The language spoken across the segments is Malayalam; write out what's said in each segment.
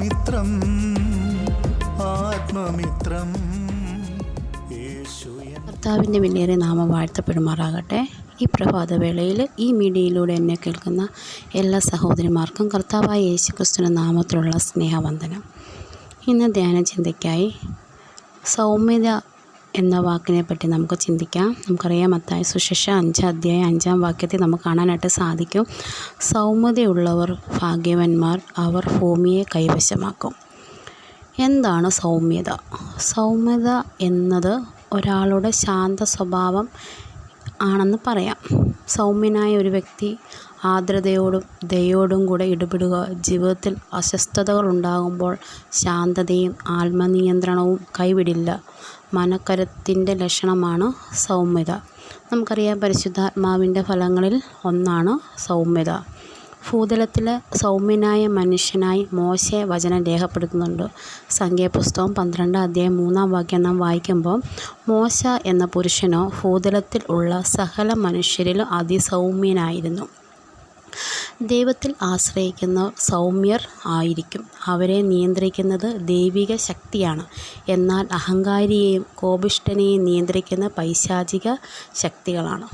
ആത്മമിത്രം ആത്മമിത്രം. കർത്താവിന്റെ വിലയേറിയ നാമം വാഴ്ത്തപ്പെടുമാറാകട്ടെ. ഈ പ്രഭാതവേളയിൽ ഈ മീഡിയയിലൂടെ എന്നെ കേൾക്കുന്ന എല്ലാ സഹോദരിമാർക്കും കർത്താവായ യേശു ക്രിസ്തുവിന്റെ നാമത്തിലുള്ള സ്നേഹവന്ദനം. ഇന്ന് ധ്യാനചിന്തയ്ക്കായി സൗമ്യത എന്ന വാക്കിനെ പറ്റി നമുക്ക് ചിന്തിക്കാം. നമുക്കറിയാം മത്തായ സുശേഷ അഞ്ചാം അധ്യായം അഞ്ചാം വാക്യത്തിൽ നമുക്ക് കാണാനായിട്ട് സാധിക്കും. സൗമ്യതയുള്ളവർ ഭാഗ്യവന്മാർ അവർ ഭൂമിയെ കൈവശമാക്കും. എന്താണ് സൗമ്യത? സൗമ്യത എന്നത് ഒരാളുടെ ശാന്ത സ്വഭാവം ആണെന്ന് പറയാം. സൗമ്യനായ ഒരു വ്യക്തി ആർദ്രതയോടും ദയോടും കൂടെ ഇടപെടുക. ജീവിതത്തിൽ അസ്വസ്ഥതകൾ ഉണ്ടാകുമ്പോൾ ശാന്തതയും ആത്മനിയന്ത്രണവും കൈവിടില്ല. മനക്കരത്തിന്റെ ലക്ഷണമാണ് സൗമ്യത. നമുക്കറിയാം പരിശുദ്ധാത്മാവിന്റെ ഫലങ്ങളിൽ ഒന്നാണ് സൗമ്യത. ഭൂതലത്തിലെ സൗമ്യനായ മനുഷ്യനായി മോശയെ വചനം രേഖപ്പെടുത്തുന്നുണ്ട്. സംഖ്യാപുസ്തകം പന്ത്രണ്ട് അധ്യായം മൂന്നാം വാക്യം നാം വായിക്കുമ്പോൾ മോശ എന്ന പുരുഷനോ ഭൂതലത്തിൽ ഉള്ള സകല മനുഷ്യരിലും അതിസൗമ്യനായിരുന്നു. ദൈവത്തിൽ ആശ്രയിക്കുന്ന സൗമ്യർ ആയിരിക്കും. അവരെ നിയന്ത്രിക്കുന്നത് ദൈവിക ശക്തിയാണ്. എന്നാൽ അഹങ്കാരിയെയും കോപിഷ്ഠനെയും നിയന്ത്രിക്കുന്ന പൈശാചിക ശക്തികളാണ്.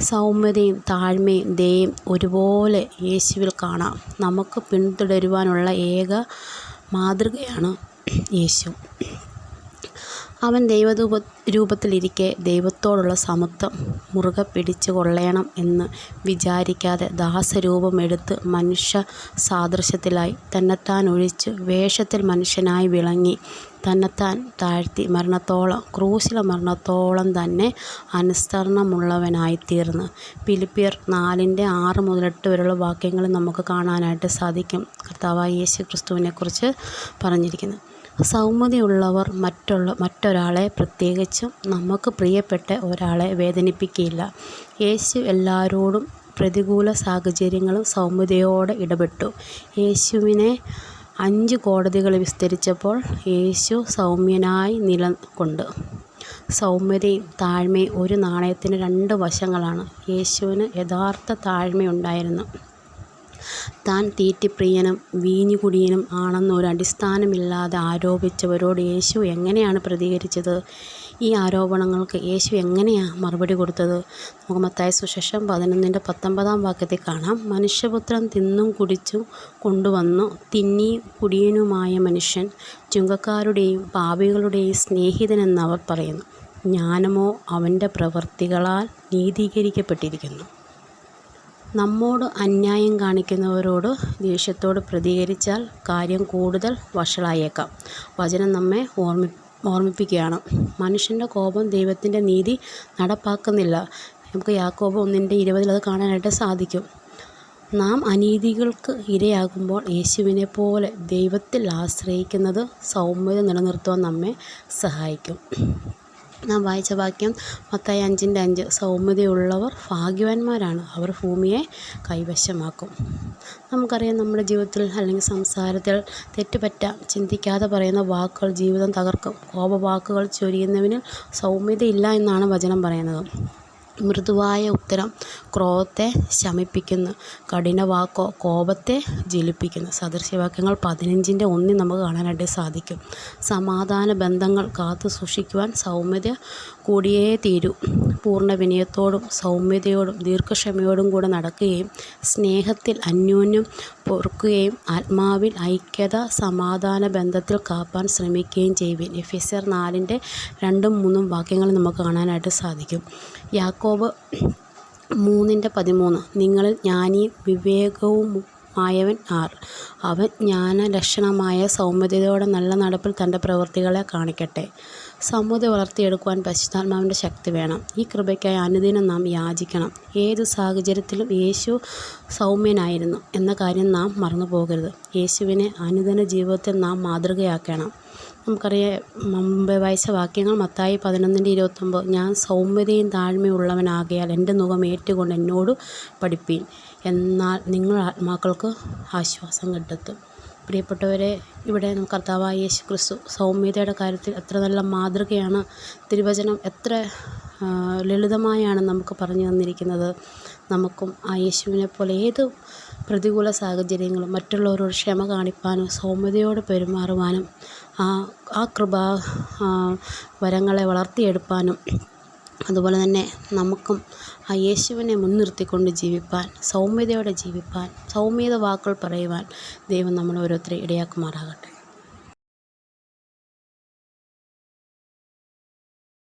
സൗമ്യതയും താഴ്മയും ദയയും ഒരുപോലെ യേശുവിൽ കാണാം. നമുക്ക് പിന്തുടരുവാനുള്ള ഏക മാതൃകയാണ് യേശു. അവൻ ദൈവരൂപ രൂപത്തിലിരിക്കെ ദൈവത്തോടുള്ള സമത്വം മുറുകെ പിടിച്ചു കൊള്ളണം എന്ന് വിചാരിക്കാതെ ദാസരൂപമെടുത്ത് മനുഷ്യ സാദൃശ്യത്തിലായി തന്നെത്താൻ ഒഴിച്ച് വേഷത്തിൽ മനുഷ്യനായി വിളങ്ങി തന്നെത്താൻ താഴ്ത്തി മരണത്തോളം ക്രൂശില മരണത്തോളം തന്നെ അനുസരണമുള്ളവനായിത്തീർന്ന് പിലിപ്പിയർ നാലിന്റെ ആറ് മുതൽ വരെയുള്ള വാക്യങ്ങൾ നമുക്ക് കാണാനായിട്ട് സാധിക്കും. കർത്താവായ യേശു ക്രിസ്തുവിനെക്കുറിച്ച് പറഞ്ഞിരിക്കുന്നു. സൗമ്യതയുള്ളവർ മറ്റുള്ള മറ്റൊരാളെ പ്രത്യേകിച്ചും നമുക്ക് പ്രിയപ്പെട്ട ഒരാളെ വേദനിപ്പിക്കില്ല യേശു എല്ലാവരോടും പ്രതികൂല സാഹചര്യങ്ങളും സൗമ്യതയോടെ ഇടപെട്ടു. യേശുവിനെ അഞ്ച് കോടതികൾ വിസ്തരിച്ചപ്പോൾ യേശു സൗമ്യനായി നിലകൊണ്ട്. സൗമ്യതയും താഴ്മയും ഒരു നാണയത്തിന് രണ്ട് വശങ്ങളാണ്. യേശുവിന് യഥാർത്ഥ താഴ്മയുണ്ടായിരുന്നു. താൻ തീറ്റിപ്രിയനും വീഞ്ഞുകുടിയനും ആണെന്നൊരു അടിസ്ഥാനമില്ലാതെ ആരോപിച്ചവരോട് യേശു എങ്ങനെയാണ് പ്രതികരിച്ചത്? ഈ ആരോപണങ്ങൾക്ക് യേശു എങ്ങനെയാണ് മറുപടി കൊടുത്തത്? നമുക്ക് മത്തായ സുശേഷം പതിനൊന്നിന്റെ പത്തൊമ്പതാം വാക്യത്തിൽ കാണാം. മനുഷ്യപുത്രൻ തിന്നും കുടിച്ചും കൊണ്ടുവന്നു തിന്നി കുടിയനുമായ മനുഷ്യൻ ചുങ്കക്കാരുടെയും പാപികളുടെയും സ്നേഹിതനെന്നവർ പറയുന്നു. ജ്ഞാനമോ അവന്റെ പ്രവൃത്തികളാൽ നീതീകരിക്കപ്പെട്ടിരിക്കുന്നു. നമ്മോട് അന്യായം കാണിക്കുന്നവരോട് ദേഷ്യത്തോട് പ്രതികരിച്ചാൽ കാര്യം കൂടുതൽ വഷളായേക്കാം. വചനം നമ്മെ ഓർമ്മി ഓർമ്മിപ്പിക്കുകയാണ്. മനുഷ്യന്റെ കോപം ദൈവത്തിന്റെ നീതി നടപ്പാക്കുന്നില്ല. നമുക്ക് യാക്കോബ് ഒന്നിന്റെ ഇരുപതിൽ അത് കാണാനായിട്ട് സാധിക്കും. നാം അനീതികൾക്ക് ഇരയാകുമ്പോൾ യേശുവിനെ പോലെ ദൈവത്തിൽ ആശ്രയിക്കുന്നത് സൗമ്യത നിലനിർത്തുവാൻ നമ്മെ സഹായിക്കും. നാം വായിച്ച വാക്യം മത്തായി അഞ്ചിന്റെ അഞ്ച് സൗമ്യതയുള്ളവർ ഭാഗ്യവാന്മാരാണ്. അവർ ഭൂമിയെ കൈവശമാക്കും. നമുക്കറിയാം നമ്മുടെ ജീവിതത്തിൽ അല്ലെങ്കിൽ സംസാരത്തിൽ തെറ്റുപറ്റാം ചിന്തിക്കാതെ പറയുന്ന വാക്കുകൾ ജീവിതം തകർക്കും. കോപവാക്കുകൾ ചൊരിയുന്നവന് സൗമ്യതയില്ല എന്നാണ് വചനം പറയുന്നത്. മൃദുവായ ഉത്തരം ക്രോധത്തെ ശമിപ്പിക്കുന്നു കഠിന വാക്കോ കോപത്തെ ജ്വലിപ്പിക്കുന്നു. സദൃശ്യവാക്യങ്ങൾ പതിനഞ്ചിന്റെ ഒന്നിൽ നമുക്ക് കാണാനായിട്ട് സാധിക്കും. സമാധാന ബന്ധങ്ങൾ കാത്തു സൂക്ഷിക്കുവാൻ സൗമ്യത കൂടിയേ തീരൂ. പൂർണ വിനയത്തോടും സൗമ്യതയോടും ദീർഘക്ഷമയോടും കൂടെ നടക്കുകയും സ്നേഹത്തിൽ അന്യോന്യം പൊറുക്കുകയും ആത്മാവിൽ ഐക്യത സമാധാന ബന്ധത്തിൽ കാപ്പാൻ ശ്രമിക്കുകയും ചെയ്യുവിൻ. എഫ് എസ് ആർ നാലിന്റെ രണ്ടും മൂന്നും വാക്യങ്ങൾ നമുക്ക് കാണാനായിട്ട് സാധിക്കും. യാക്കോബ് മൂന്നിന്റെ പതിമൂന്ന്. നിങ്ങളിൽ ജ്ഞാനിയും വിവേകവുമായവൻ ആർ. അവൻ ജ്ഞാനലക്ഷണമായ സൗമ്യതയോടെ നല്ല നടപ്പിൽ തന്റെ പ്രവൃത്തികളെ കാണിക്കട്ടെ. സൗമ്യത വളർത്തിയെടുക്കുവാൻ പരിശുദ്ധാത്മാവിന്റെ ശക്തി വേണം. ഈ കൃപയ്ക്കായി അനുദിനം നാം യാചിക്കണം. ഏത് സാഹചര്യത്തിലും യേശു സൗമ്യനായിരുന്നു എന്ന കാര്യം നാം മറന്നു പോകരുത് യേശുവിനെ അനുദിന ജീവിതത്തിൽ നാം മാതൃകയാക്കണം. നമുക്കറിയാം മുമ്പേ വായിച്ച വാക്യങ്ങൾ മത്തായി പതിനൊന്നിന്റെ ഇരുപത്തൊമ്പത് ഞാൻ സൗമ്യതയും താഴ്മയുള്ളവനാകയാൽ എന്റെ മുഖം ഏറ്റുകൊണ്ട് എന്നോട് പഠിപ്പീൻ. എന്നാൽ നിങ്ങൾ ആത്മാക്കൾക്ക് ആശ്വാസം കണ്ടെത്തും. പ്രിയപ്പെട്ടവരെ ഇവിടെ കർത്താവായ യേശു ക്രിസ്തു സൗമ്യതയുടെ കാര്യത്തിൽ എത്ര നല്ല മാതൃകയാണ് തിരുവചനം എത്ര ലളിതമായാണ് നമുക്ക് പറഞ്ഞു തന്നിരിക്കുന്നത്. നമുക്കും ആ യേശുവിനെ പോലെ ഏത് പ്രതികൂല സാഹചര്യങ്ങളും മറ്റുള്ളവരോട് ക്ഷമ കാണിപ്പാനും സൗമ്യതയോടെ പെരുമാറുവാനും ആ ആ കൃപ വരങ്ങളെ വളർത്തിയെടുപ്പാനും അതുപോലെ തന്നെ നമുക്കും ആ യേശുവിനെ മുൻനിർത്തിക്കൊണ്ട് ജീവിപ്പാൻ സൗമ്യതയോടെ ജീവിപ്പാൻ സൗമ്യത വാക്കുകൾ പറയുവാൻ ദൈവം നമ്മളെ ഓരോരുത്തരെ ഇടയാക്കുമാറാകട്ടെ.